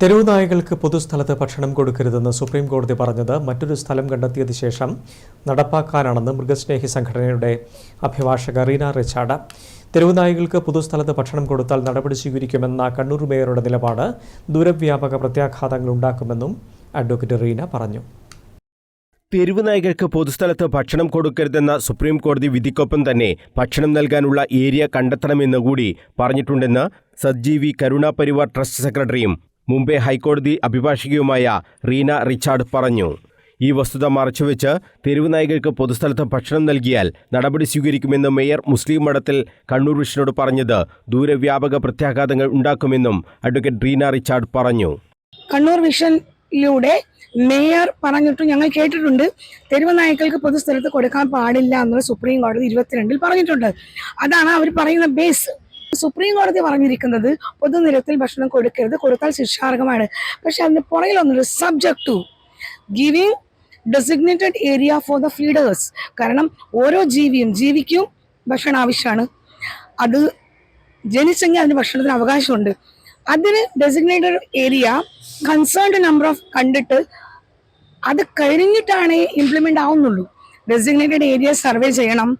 തെരുവ് നായകൾക്ക് പൊതുസ്ഥലത്ത് ഭക്ഷണം കൊടുക്കരുതെന്ന് സുപ്രീം കോടതി പറഞ്ഞത് മറ്റൊരു സ്ഥലം കണ്ടെത്തിയത് ശേഷം നടപ്പാക്കാനാണെന്ന് മൃഗസ്നേഹി സംഘടനയുടെ അഭിഭാഷക റീന റിച്ചാർഡ്. തെരുവ് നായകൾക്ക് പൊതുസ്ഥലത്ത് ഭക്ഷണം കൊടുത്താൽ നടപടി സ്വീകരിക്കുമെന്ന കണ്ണൂർ മേയറുടെ നിലപാട് ദൂരവ്യാപക പ്രത്യാഘാതങ്ങൾ ഉണ്ടാക്കുമെന്നും അഡ്വക്കേറ്റ് റീന പറഞ്ഞു. തെരുവ് നായകർക്ക് പൊതുസ്ഥലത്ത് ഭക്ഷണം കൊടുക്കരുതെന്ന സുപ്രീം കോടതി വിധിക്കൊപ്പം തന്നെ ഭക്ഷണം നൽകാനുള്ള ഏരിയ കണ്ടെത്തണമെന്ന് കൂടി പറഞ്ഞിട്ടുണ്ടെന്ന് സജ്ജീവി കരുണാ പരിവാർ ട്രസ്റ്റ് സെക്രട്ടറിയും മുംബൈ ഹൈക്കോടതി അഭിഭാഷകയുമായ റീന റിച്ചാർഡ് പറഞ്ഞു. ഈ വസ്തുത മറച്ചുവെച്ച് തെരുവ് നായകർക്ക് പൊതുസ്ഥലത്ത് ഭക്ഷണം നൽകിയാൽ നടപടി സ്വീകരിക്കുമെന്ന് മേയർ മുസ്ലിം മഠത്തിൽ കണ്ണൂർ വിഷനോട് പറഞ്ഞത് ദൂരവ്യാപക പ്രത്യാഘാതങ്ങൾ ഉണ്ടാക്കുമെന്നും അഡ്വക്കേറ്റ് റീന റിച്ചാർഡ് പറഞ്ഞു. കണ്ണൂർ വിഷനിലൂടെ മേയർ പറഞ്ഞിട്ട് ഞങ്ങൾ കേട്ടിട്ടുണ്ട്. തെരുവ് നായ്ക്കൾക്ക് പൊതുസ്ഥലത്ത് കൊടുക്കാൻ പാടില്ല എന്നുള്ള സുപ്രീം കോടതി ഇരുപത്തിരണ്ടിൽ പറഞ്ഞിട്ടുണ്ട്. അതാണ് അവർ പറയുന്ന ബേസ് സുപ്രീം കോടതി പറഞ്ഞിരിക്കുന്നത് പൊതുനിരത്തിൽ ഭക്ഷണം കൊടുക്കരുത് കൊടുത്താൽ ശിക്ഷാർഹമാണ്. പക്ഷെ അതിന് പുറകിലൊന്നുമില്ല subject to giving designated area for the feeders കാരണം ഓരോ ജീവിയും ജീവിക്കും ഭക്ഷണം ആവശ്യമാണ്. അത് ജനിച്ചെങ്കിൽ അതിന് ഭക്ഷണത്തിന് അവകാശമുണ്ട്. അതിന് designated area concerned number of കണ്ടിട്ട് അത് കഴിഞ്ഞിട്ടാണ് ഇംപ്ലിമെന്റ് ആവുന്നുള്ളൂ. ഡെസിഗ്നേറ്റഡ് ഏരിയ സർവേ ചെയ്യണം.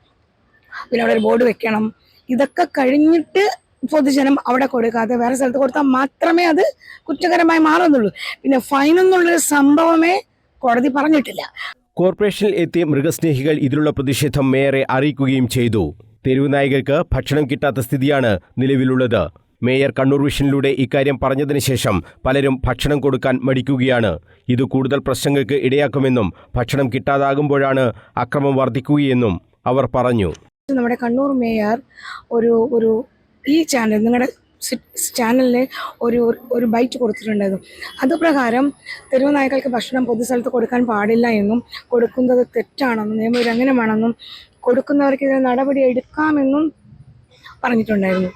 പിന്നെ അവിടെ ഒരു ബോർഡ് വെക്കണം. ഇതൊക്കെ കഴിഞ്ഞിട്ട് പൊതുജനം അവിടെ കൊടുക്കാതെ വേറെ സ്ഥലത്ത് കൊടുത്താൽ മാത്രമേ അത് കുറ്റകരമായി മാറുന്നുള്ളൂ. പിന്നെ ഫൈൻ എന്നുള്ളൊരു സംഭവമേ കോടതി പറഞ്ഞിട്ടില്ല. കോർപ്പറേഷനിൽ എത്തിയ മൃഗസ്നേഹികൾ ഇതിലുള്ള പ്രതിഷേധം മേയറെ അറിയിക്കുകയും ചെയ്തു. തെരുവ് നായകർക്ക് ഭക്ഷണം കിട്ടാത്ത സ്ഥിതിയാണ് നിലവിലുള്ളത്. മേയർ കണ്ണൂർ വിഷനിലൂടെ ഇക്കാര്യം പറഞ്ഞതിന് ശേഷം പലരും ഭക്ഷണം കൊടുക്കാൻ മടിക്കുകയാണ്. ഇത് കൂടുതൽ പ്രശ്നങ്ങൾക്ക് ഇടയാക്കുമെന്നും ഭക്ഷണം കിട്ടാതാകുമ്പോഴാണ് അക്രമം വർദ്ധിക്കുകയെന്നും അവർ പറഞ്ഞു. നമ്മുടെ കണ്ണൂർ മേയർ ഒരു ഒരു ഈ ചാനൽ നിങ്ങളുടെ ചാനലിന് ഒരു ഒരു ബൈറ്റ് കൊടുത്തിട്ടുണ്ടായിരുന്നു. അതുപ്രകാരം തെരുവ് നായ്ക്കൾക്ക് ഭക്ഷണം പൊതുസ്ഥലത്ത് കൊടുക്കാൻ പാടില്ല എന്നും കൊടുക്കുന്നത് തെറ്റാണെന്നും നിയമലംഘനമാണെന്നും കൊടുക്കുന്നവർക്കെതിരെ നടപടി എടുക്കാമെന്നും പറഞ്ഞിട്ടുണ്ടായിരുന്നു.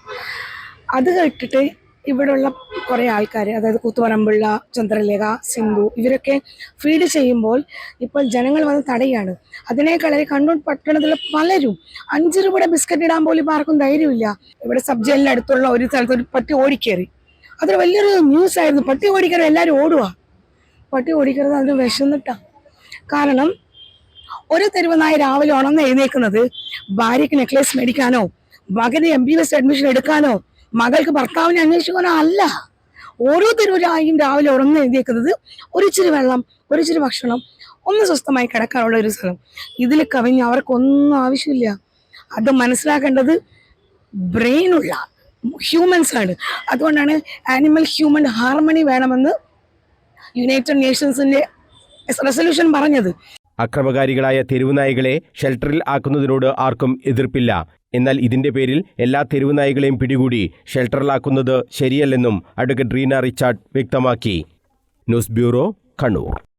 അത് കേട്ടിട്ട് ഇവിടെയുള്ള കുറേ ആൾക്കാർ അതായത് കൂത്തുപറമ്പുള്ള ചന്ദ്രലേഖ സിന്ധു ഇവരൊക്കെ ഫീഡ് ചെയ്യുമ്പോൾ ഇപ്പോൾ ജനങ്ങൾ വന്ന് തടയാണ്. അതിനേക്കാളെ കണ്ണൂർ പട്ടണത്തിലെ പലരും അഞ്ച് രൂപയുടെ ബിസ്ക്കറ്റ് ഇടാൻ പോലും ആർക്കും ധൈര്യമില്ല. ഇവിടെ സബ് ജയിലിന്റെ അടുത്തുള്ള ഒരു സ്ഥലത്ത് ഒരു പട്ടി ഓടിക്കേറി. അതൊരു വലിയൊരു ന്യൂസ് ആയിരുന്നു. പട്ടി ഓടിക്കറി എല്ലാവരും ഓടുക പട്ടി ഓടിക്കരുത് അതിന് വിശന്നിട്ടാ. കാരണം ഒരു തെരുവ് നായ രാവിലെ ഉണർന്ന് എഴുന്നേക്കുന്നത് ഭാര്യയ്ക്ക് നെക്ലേസ് മേടിക്കാനോ മകന് എം ബി എസ് അഡ്മിഷൻ എടുക്കാനോ മകൾക്ക് ഭർത്താവിനെ അന്വേഷിക്കാനോ അല്ല. ഓരോ തെരുവിലായും രാവിലെ ഉറങ്ങി എഴുതിയേക്കുന്നത് ഒരിച്ചിരി വെള്ളം ഒരിച്ചിരി ഭക്ഷണം ഒന്ന് സ്വസ്ഥമായി കിടക്കാനുള്ള ഒരു സ്ഥലം. ഇതിൽ കവിഞ്ഞ് അവർക്കൊന്നും ആവശ്യമില്ല. അത് മനസ്സിലാക്കേണ്ടത് ബ്രെയിനുള്ള ഹ്യൂമൻസ് ആണ്. അതുകൊണ്ടാണ് ആനിമൽ ഹ്യൂമൻ ഹാർമണി വേണമെന്ന് യുണൈറ്റഡ് നേഷൻസിന്റെ റെസൊല്യൂഷൻ പറഞ്ഞത്. അക്രമകാരികളായ തെരുവുനായികളെ ഷെൽട്ടറിൽ ആക്കുന്നതിനോട് ആർക്കും എതിർപ്പില്ല. എന്നാൽ ഇതിന്റെ പേരിൽ എല്ലാ തെരുവുനായികളെയും പിടികൂടി ഷെൽട്ടറിലാക്കുന്നത് ശരിയല്ലെന്നും അഡ്വക്കേറ്റ് റീന റിച്ചാർഡ് വ്യക്തമാക്കി. News bureau Kannur.